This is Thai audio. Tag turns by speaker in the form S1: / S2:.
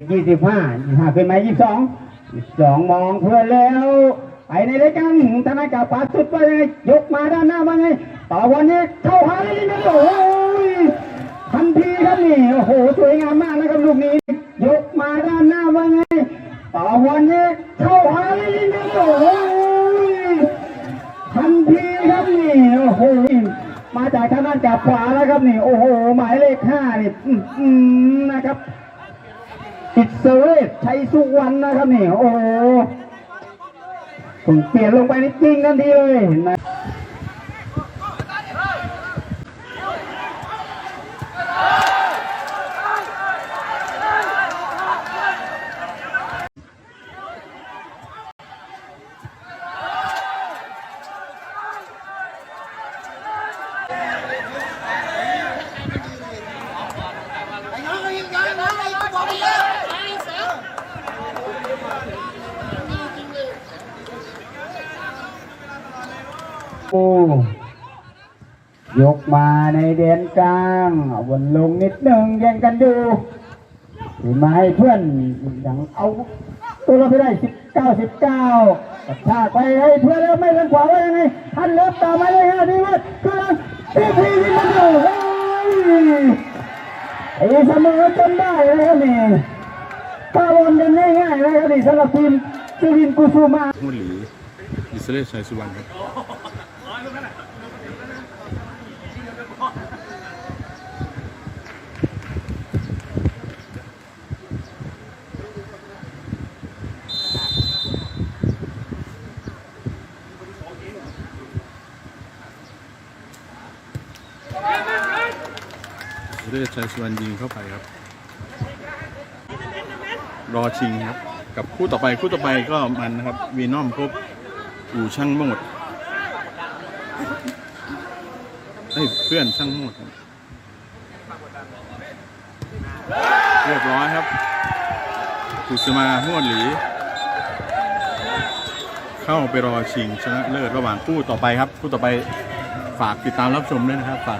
S1: ยี่สิบห้ายี่ห้าขึ้นมายี่สองยี่สองมองเพื่อนแล้วไปในรายการธนากาปาสุดว่าไงยกมาด้านหน้าว่าไงต่อวันนี้เข้าหาเลยนะโอ้ยทันทีครับนี่โอ้โหสวยงามมากนะครับลูกนี้ ยกมาด้านหน้าว่าไงต่อวันนี้เข้าหาเลยนะโอ้ยทันทีครับนี่โอ้โหมาจากทางด้านกับขวาแล้วครับนี่โอ้โหหมายเลขห้านี่นะครับ อิตเซเวทชัยสุวรรณนะครับนี่โอ้โหผมเปลี่ยนลงไปนี่จริงทันทีเลยนะ โอ้ยกมาในเดนกลางวนลงนิดหนึ่งแย่งกันดูถือมาให้เพื่อนยังเอาตัวเราไปได้สิบเก้าสิบเก้าชาไปให้เพื่อนแล้วไม่เล่นขวาว่ายังไงท่านเลิฟต่อมาเลยฮะดีวัดกำลังตีพียิงกันอยู่โอ้ยไอ้เสมอจนได้เลยครับนี่ป้าบอลกันง่ายๆเลยครับนี่สำหรับทีมจูรินกุซูมา
S2: มุหลีอิสระชัยสุวรรณครับ อิสระชัยสุวรรณยิงเข้าไปครับ รอชิงครับ กับคู่ต่อไปคู่ต่อไปก็มันนะครับวีนอมพบอู่ช่างโมดเอ้ยเพื่อนช่างโมดครับเรียบร้อยครับกุสมาหวดหลีเข้าไปรอชิงชนะเลิศระหว่างคู่ต่อไปครับ คู่ต่อไปฝากติดตามรับชมด้วยนะครับฝาก